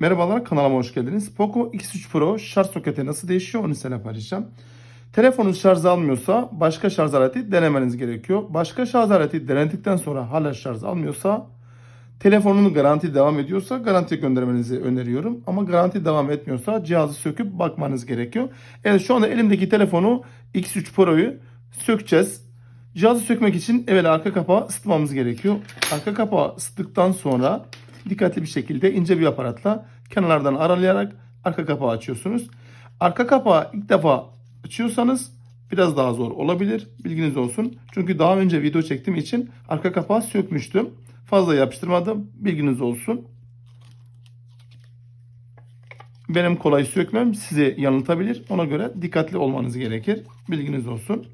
Merhabalar kanalıma hoş geldiniz. Poco X3 Pro şarj soketi nasıl değişiyor onu size paylaşacağım. Telefonunuz şarj almıyorsa başka şarj aleti denemeniz gerekiyor. Başka şarj aleti denedikten sonra hala şarj almıyorsa telefonun garanti devam ediyorsa garanti göndermenizi öneriyorum. Ama garanti devam etmiyorsa cihazı söküp bakmanız gerekiyor. Evet şu anda elimdeki telefonu X3 Pro'yu sökeceğiz. Cihazı sökmek için evvel arka kapağı ısıtmamız gerekiyor. Arka kapağı ısıttıktan sonra dikkatli bir şekilde ince bir aparatla kenarlardan aralayarak arka kapağı açıyorsunuz. Arka kapağı ilk defa açıyorsanız biraz daha zor olabilir. Bilginiz olsun. Çünkü daha önce video çektiğim için arka kapağı sökmüştüm. Fazla yapıştırmadım. Bilginiz olsun. Benim kolay sökmem sizi yanıltabilir. Ona göre dikkatli olmanız gerekir. Bilginiz olsun.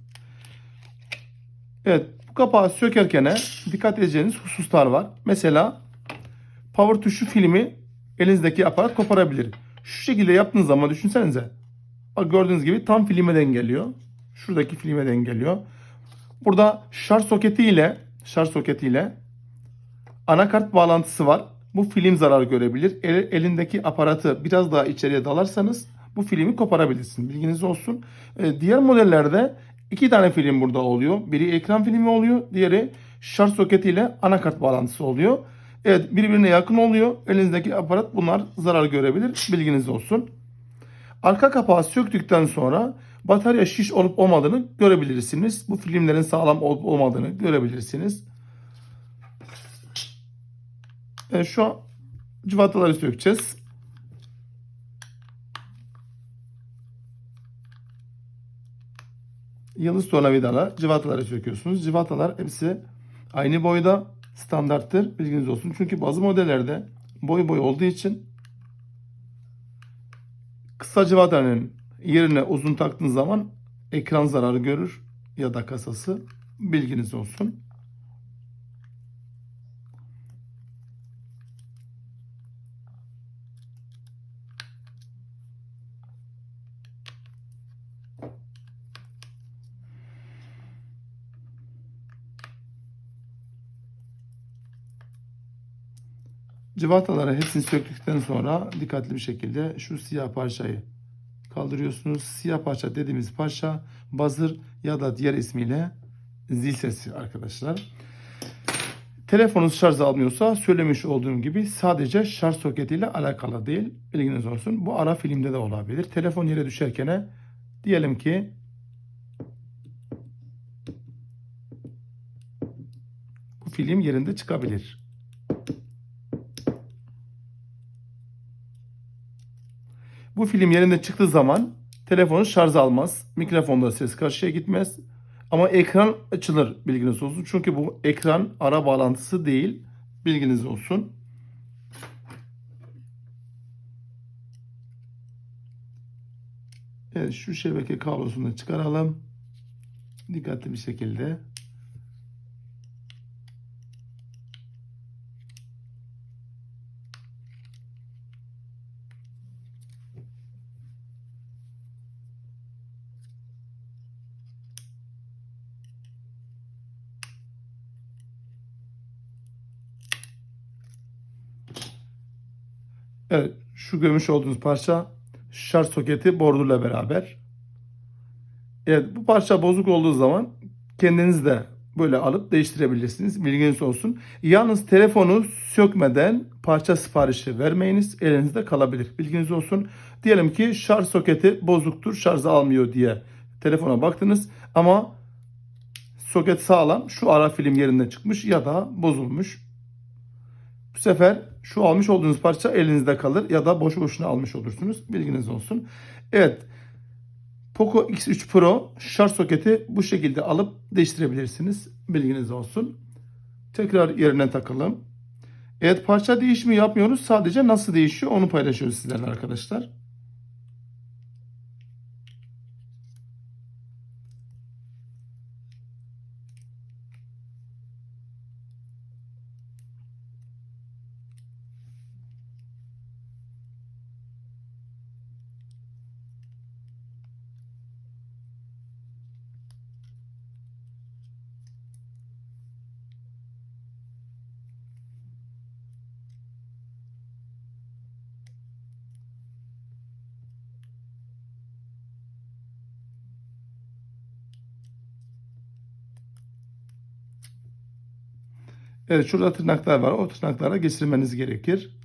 Evet bu kapağı sökerken dikkat edeceğiniz hususlar var. Mesela power tuşu filmi elinizdeki aparat koparabilir. Şu şekilde yaptığınız zaman düşünsenize. Bak gördüğünüz gibi tam filme dengeliyor. Şuradaki filme dengeliyor. Burada şarj soketi ile şarj soketi ile anakart bağlantısı var. Bu film zarar görebilir. El- elindeki aparatı biraz daha içeriye dalarsanız bu filmi koparabilirsin. Bilginiz olsun. Ee, diğer modellerde iki tane film burada oluyor. Biri ekran filmi oluyor. Diğeri şarj soketi ile anakart bağlantısı oluyor. Evet birbirine yakın oluyor. Elinizdeki aparat bunlar zarar görebilir. Bilginiz olsun. Arka kapağı söktükten sonra batarya şiş olup olmadığını görebilirsiniz. Bu filmlerin sağlam olup olmadığını görebilirsiniz. Evet, şu an cıvataları sökeceğiz. Yıldız tornavidalar, cıvataları söküyorsunuz. Cıvatalar hepsi aynı boyda standarttır. Bilginiz olsun. Çünkü bazı modellerde boy boy olduğu için kısa cıvatanın yerine uzun taktığınız zaman ekran zararı görür ya da kasası. Bilginiz olsun. Cıvataları hepsini söktükten sonra dikkatli bir şekilde şu siyah parçayı kaldırıyorsunuz. Siyah parça dediğimiz parça buzzer ya da diğer ismiyle zil sesi arkadaşlar. Telefonunuz şarj almıyorsa söylemiş olduğum gibi sadece şarj soketiyle alakalı değil. Bilginiz olsun. Bu ara filmde de olabilir. Telefon yere düşerken diyelim ki bu film yerinde çıkabilir. Bu film yerinde çıktığı zaman telefonu şarj almaz. Mikrofonda ses karşıya gitmez. Ama ekran açılır bilginiz olsun. Çünkü bu ekran ara bağlantısı değil. Bilginiz olsun. Evet şu şebeke kablosunu çıkaralım. Dikkatli bir şekilde. Evet, şu görmüş olduğunuz parça şarj soketi borduyla beraber. Evet, bu parça bozuk olduğu zaman kendiniz de böyle alıp değiştirebilirsiniz. Bilginiz olsun. Yalnız telefonu sökmeden parça siparişi vermeyiniz. Elinizde kalabilir. Bilginiz olsun. Diyelim ki şarj soketi bozuktur, şarj almıyor diye telefona baktınız ama soket sağlam. Şu ara film yerinden çıkmış ya da bozulmuş. Bu sefer şu almış olduğunuz parça elinizde kalır ya da boşu boşuna almış olursunuz. Bilginiz olsun. Evet. Poco X3 Pro şarj soketi bu şekilde alıp değiştirebilirsiniz. Bilginiz olsun. Tekrar yerine takalım. Evet parça değişimi yapmıyoruz. Sadece nasıl değişiyor onu paylaşıyoruz sizlerle arkadaşlar. Evet şurada tırnaklar var. O tırnaklara geçirmeniz gerekir.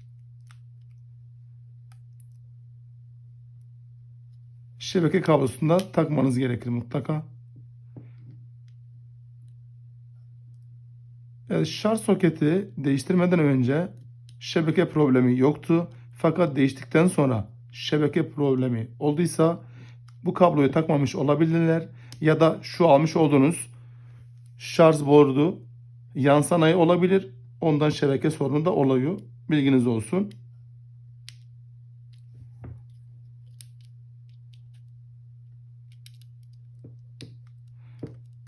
Şebeke kablosunda takmanız gerekir mutlaka. Evet, şarj soketi değiştirmeden önce şebeke problemi yoktu. Fakat değiştikten sonra şebeke problemi olduysa bu kabloyu takmamış olabilirler ya da şu almış olduğunuz şarj bordu yan sanayi olabilir. Ondan şebeke sorunu da oluyor. Bilginiz olsun.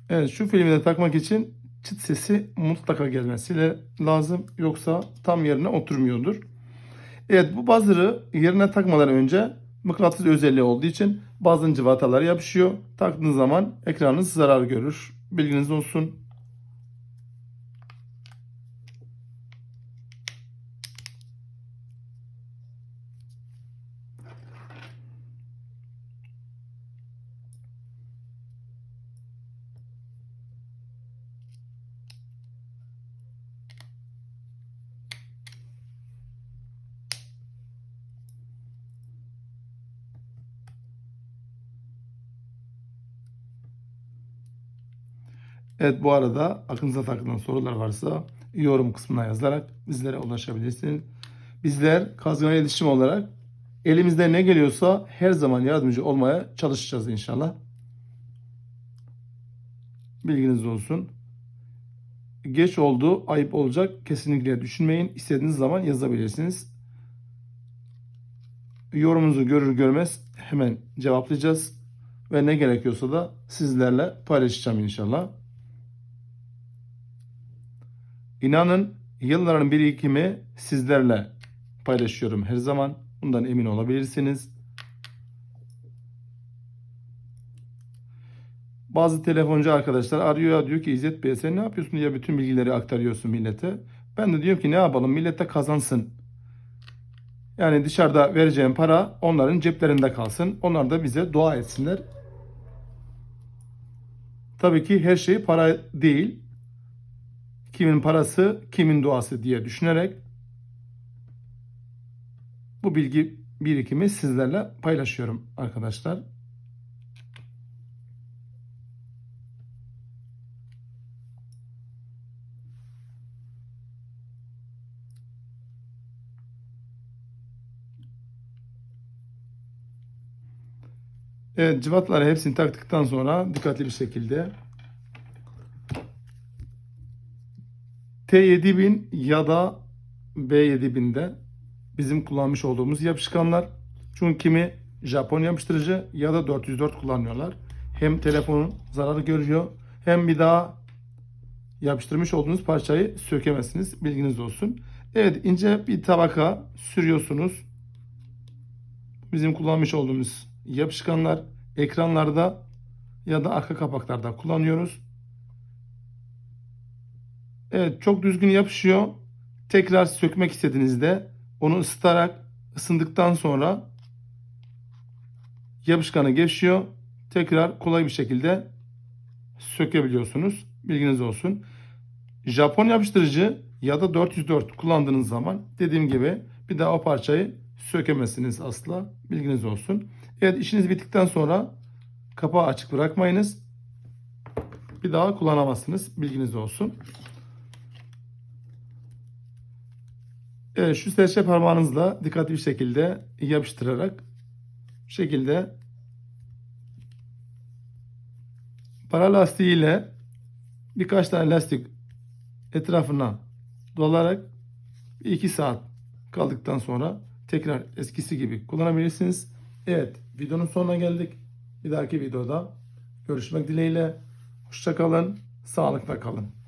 Evet şu filmi takmak için çıt sesi mutlaka gelmesi lazım. Yoksa tam yerine oturmuyordur. Evet bu buzzer'ı yerine takmadan önce mıknatıs özelliği olduğu için bazı cıvatalar yapışıyor. Taktığınız zaman ekranınız zarar görür. Bilginiz olsun. Evet bu arada aklınıza takılan sorular varsa yorum kısmına yazarak bizlere ulaşabilirsiniz. Bizler Kazgana İletişim olarak elimizde ne geliyorsa her zaman yardımcı olmaya çalışacağız inşallah. Bilginiz olsun. Geç oldu, ayıp olacak kesinlikle düşünmeyin. İstediğiniz zaman yazabilirsiniz. Yorumunuzu görür görmez hemen cevaplayacağız. Ve ne gerekiyorsa da sizlerle paylaşacağım inşallah. İnanın yılların birikimi sizlerle paylaşıyorum her zaman. Bundan emin olabilirsiniz. Bazı telefoncu arkadaşlar arıyor ya diyor ki İzzet Bey sen ne yapıyorsun diye bütün bilgileri aktarıyorsun millete. Ben de diyorum ki ne yapalım millete kazansın. Yani dışarıda vereceğim para onların ceplerinde kalsın. Onlar da bize dua etsinler. Tabii ki her şey para değil. Kimin parası, kimin duası diye düşünerek bu bilgi birikimi sizlerle paylaşıyorum arkadaşlar. Evet cıvatları hepsini taktıktan sonra dikkatli bir şekilde T7000 ya da B7000'de bizim kullanmış olduğumuz yapışkanlar. Çünkü kimi Japon yapıştırıcı ya da 404 kullanıyorlar. Hem telefonun zararı görüyor hem bir daha yapıştırmış olduğunuz parçayı sökemezsiniz. Bilginiz olsun. Evet ince bir tabaka sürüyorsunuz. Bizim kullanmış olduğumuz yapışkanlar ekranlarda ya da arka kapaklarda kullanıyoruz. Evet çok düzgün yapışıyor. Tekrar sökmek istediğinizde onu ısıtarak ısındıktan sonra yapışkanı gevşiyor. Tekrar kolay bir şekilde sökebiliyorsunuz. Bilginiz olsun. Japon yapıştırıcı ya da 404 kullandığınız zaman dediğim gibi bir daha o parçayı sökemezsiniz asla. Bilginiz olsun. Evet işiniz bittikten sonra kapağı açık bırakmayınız. Bir daha kullanamazsınız. Bilginiz olsun. Evet şu serçe parmağınızla dikkatli bir şekilde yapıştırarak bu şekilde para lastiğiyle birkaç tane lastik etrafına dolarak 2 saat kaldıktan sonra tekrar eskisi gibi kullanabilirsiniz. Evet videonun sonuna geldik. Bir dahaki videoda görüşmek dileğiyle. Hoşçakalın. Sağlıkla kalın.